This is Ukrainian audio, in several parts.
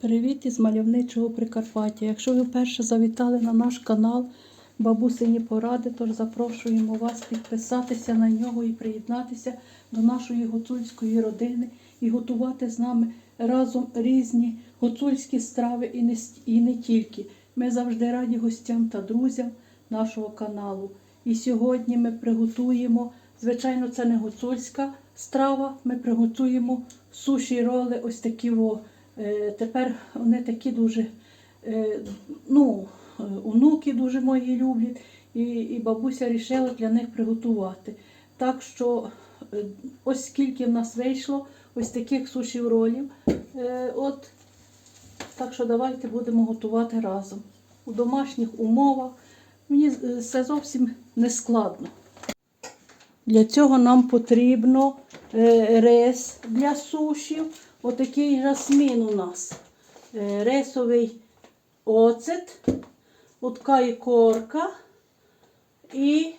Привіт із мальовничого Прикарпаття. Якщо ви вперше завітали на наш канал Бабусині Поради, то запрошуємо вас підписатися на нього і приєднатися до нашої гуцульської родини і готувати з нами разом різні гуцульські страви і не, і не тільки. Ми завжди раді гостям та друзям нашого каналу. І сьогодні ми приготуємо, звичайно, це не гуцульська страва, ми приготуємо суші роли, ось такі во. Е, Тепер вони такі дуже, е, ну, е, онуки дуже мої люблять, і, і бабуся вирішила для них приготувати. Так що ось скільки в нас вийшло ось таких сушів ролів. От, так що давайте будемо готувати разом. У домашніх умовах. Мені е, це зовсім не складно. Для цього нам потрібно рис для сушів. Отакий жасмін у нас. Е, рисовий оцет, отка і корка і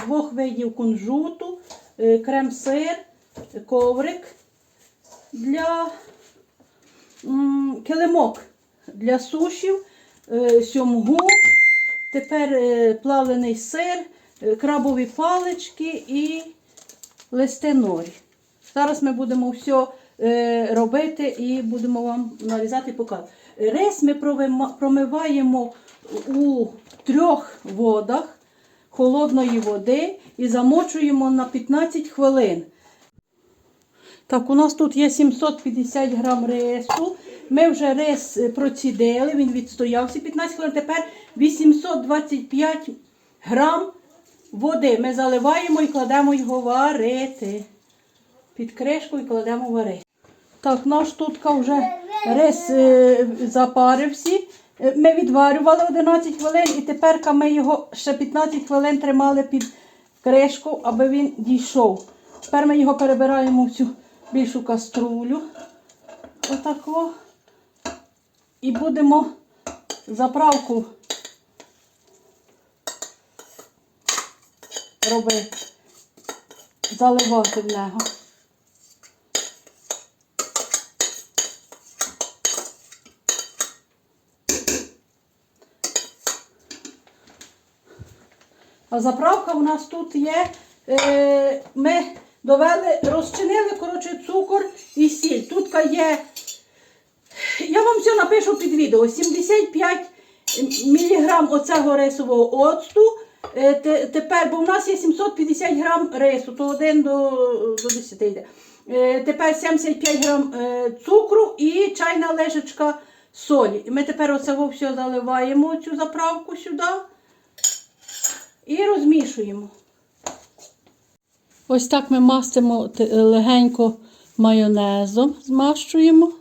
двох видів кунжуту, е, крем-сир, коврик для килимок для сушів, е, сьомгу, тепер плавлений сир, крабові палички і листи норі. Зараз ми будемо все робити і будемо вам нарізати показувати. Рис ми промиваємо у трьох водах холодної води і замочуємо на 15 хвилин. Так, у нас тут є 750 грам рису. Ми вже рис е, процідили, він відстоявся 15 хвилин. Тепер 825 грам води. Ми заливаємо і кладемо його варити. Під кришку і кладемо варити. Так, наш тут вже рис е, запарився. Е, Ми відварювали 11 хвилин і тепер ми його ще 15 хвилин тримали під кришку, аби він дійшов. Тепер ми його перебираємо в цю більшу каструлю. Отако. І будемо заправку робити, заливати в нього. А заправка у нас тут є. Е, ми довели, розчинили коротше, цукор і сіль. Тут є, я вам все напишу під відео, 75 мг оцього рисового оцту. Е, тепер, бо в нас є 750 грам рису, то 1 до, до 10 йде. Е, тепер 75 грам цукру і чайна ложечка солі. І ми тепер оце все заливаємо, цю заправку сюди і розмішуємо. Ось так ми мастимо легенько майонезом, змащуємо.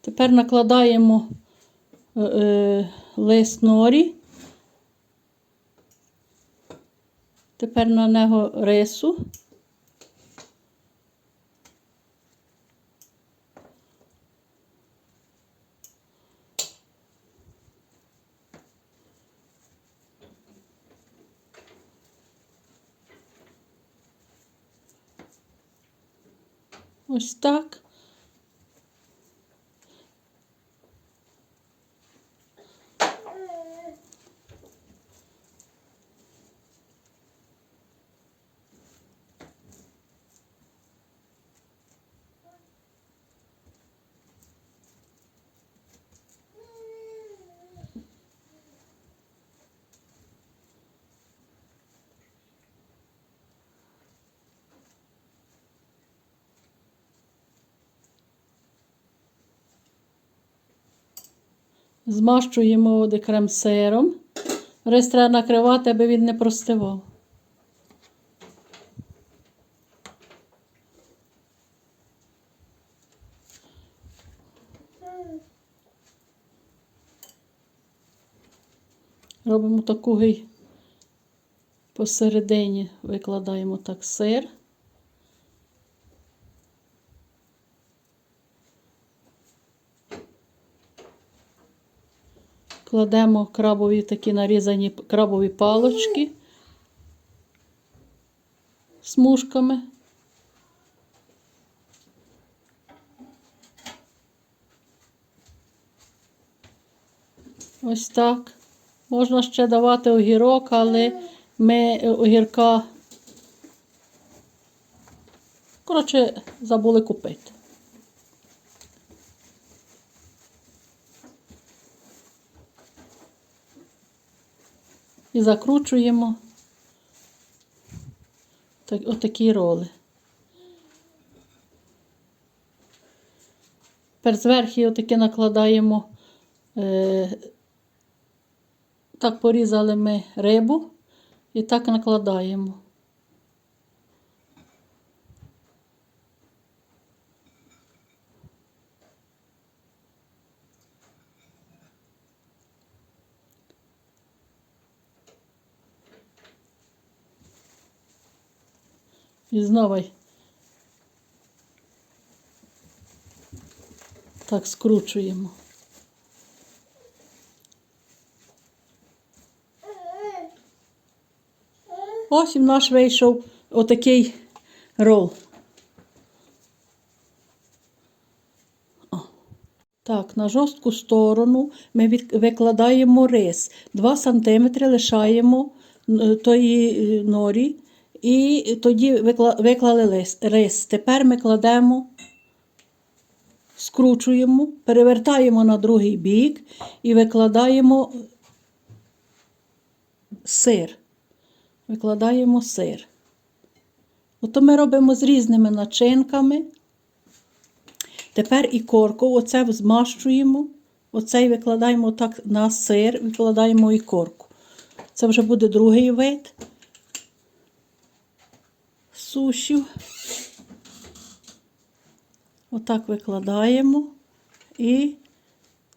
Тепер накладаємо е, е, лист норі. Тепер на нього рису. Ось так. Змащуємо води крем-сиром. Рис треба накривати, аби він не простивав. Робимо такий посередині, викладаємо так сир. кладемо крабові такі нарізані крабові палочки смужками. Ось так. Можна ще давати огірок, але ми е, огірка, коротше, забули купити. І закручуємо так, отакі роли. Тепер зверху отаке накладаємо. Е, так порізали ми рибу і так накладаємо. І знову так скручуємо. Ось і наш вийшов отакий рол. Так, на жорстку сторону ми викладаємо рис. 2 см лишаємо е, тої е, норі і тоді виклали рис. Тепер ми кладемо, скручуємо, перевертаємо на другий бік і викладаємо сир викладаємо сир. Ото ми робимо з різними начинками. Тепер і корку, оце змащуємо, оцей викладаємо так на сир, викладаємо і корку. Це вже буде другий вид сушів. Отак викладаємо і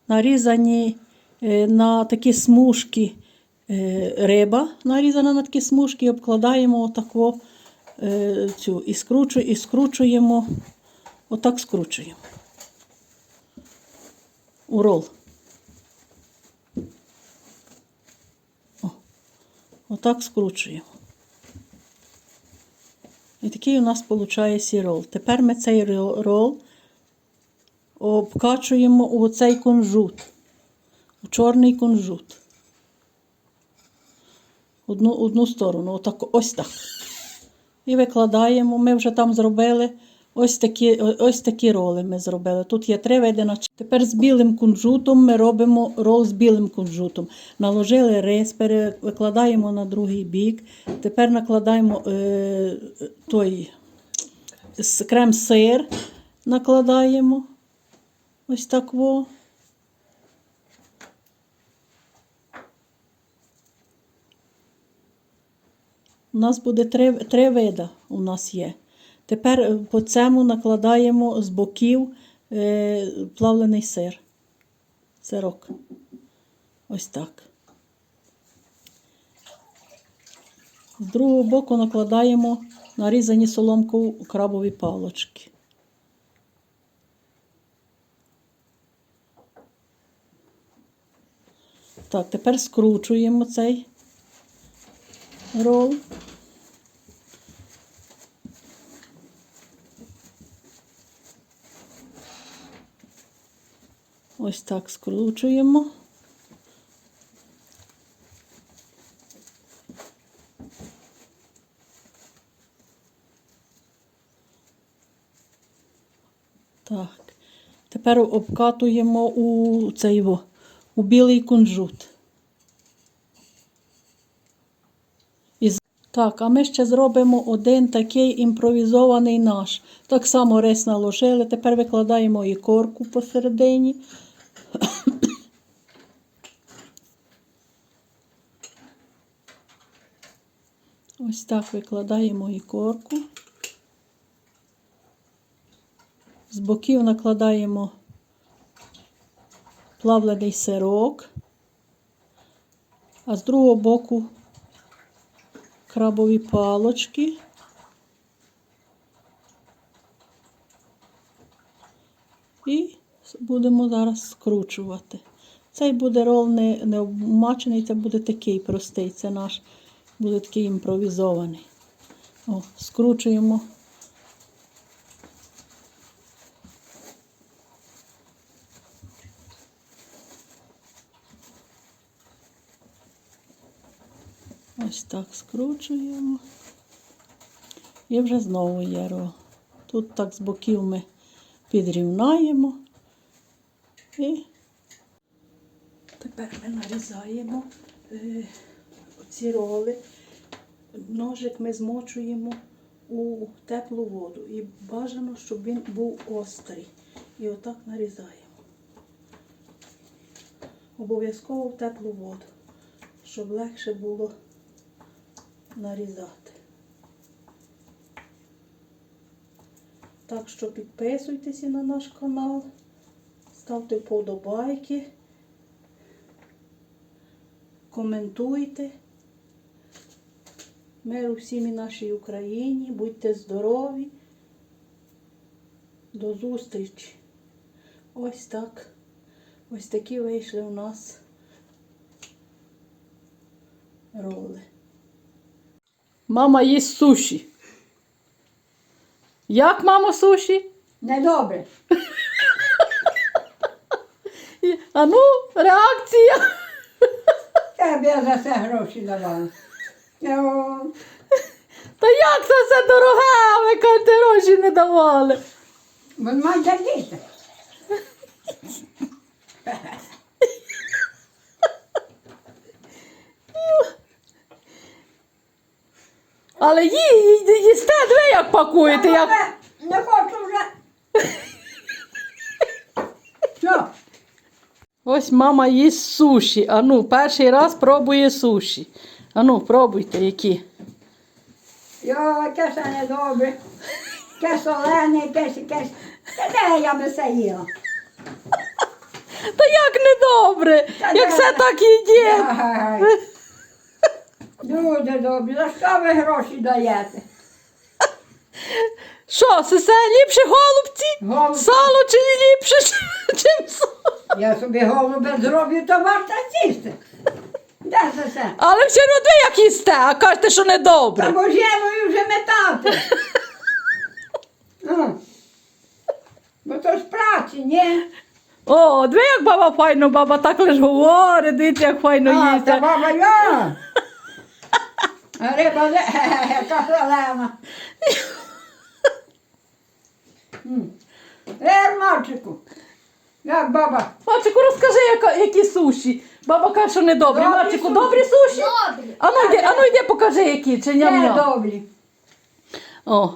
нарізані е, на такі смужки е, риба, нарізана на такі смужки, обкладаємо отако е, цю і, скручу, і скручуємо, отак скручуємо. У рол. Отак скручуємо. І такий у нас виходить сірол. Тепер ми цей ро- рол обкачуємо у цей кунжут, у чорний кунжут. Одну, одну сторону, отак, ось так. І викладаємо. Ми вже там зробили ось такі, ось такі роли ми зробили. Тут є три види начинки. Тепер з білим кунжутом ми робимо рол з білим кунжутом. Наложили рис, викладаємо на другий бік. Тепер накладаємо е, той крем-сир, накладаємо. Ось так во. У нас буде три, три вида у нас є. Тепер е, по цьому накладаємо з боків е, плавлений сир. Сирок. Ось так. З другого боку накладаємо нарізані соломкою крабові палочки. Так, тепер скручуємо цей рол. Ось так скручуємо. Так. Тепер обкатуємо у цей во, у білий кунжут. Так, а ми ще зробимо один такий імпровізований наш. Так само рис наложили. Тепер викладаємо і корку посередині. Ось так викладаємо і корку. З боків накладаємо плавлений сирок, а з другого боку крабові палочки. І будемо зараз скручувати. Цей буде рол не, обмачений, це буде такий простий, це наш буде такий імпровізований. О, Скручуємо. Ось так скручуємо. І вже знову є рол. Тут так з боків ми підрівнаємо. І тепер ми нарізаємо е, ці роли. Ножик ми змочуємо у теплу воду. І бажано, щоб він був острий. І отак нарізаємо. Обов'язково в теплу воду, щоб легше було нарізати. Так що підписуйтеся на наш канал, ставте вподобайки, коментуйте. Миру всім і нашій Україні, будьте здорові. До зустрічі. Ось так. Ось такі вийшли у нас роли. Мама їсть суші. Як, мамо, суші? Недобре. А ну, реакція. Тебе я за це гроші давала. Ну, Та як це все дороге, а ви кажете, гроші не давали. Бо має діти. Але ї, ї- їсте, диви, як пакуєте. Як... Не хочу вже. Що? Ось мама їсть суші. Ану, перший раз пробує суші. Ану, пробуйте, які. Йо, яке це недобре. Яке солене, якесь. Та де я би це їла? Та як недобре, Та як де? все так їдє. Ай. Дуже добре. За що ви гроші даєте? Що, сесе, ліпше голубці? Голубці. Сало чи не ліпше, чим сало? Я собі голубе зроблю, то варто сісти. Де це все? Але все одно ви як їсте, а кажете, що Та недобре. божевою вже метати. Ну. Бо то ж праці, ні? О, диви, як баба файно, баба так лиш говорить, дивіться, як файно А, та баба я. А риба де, яка шалена. М. Е, мальчику, як баба? Мальчику, розкажи, яка, які суші. Баба каже, що не Добрі Мальчику, суші. добрі суші? Добрі. Ану йди, ану йди, покажи, які, чи Де ням-ням. добрі? О,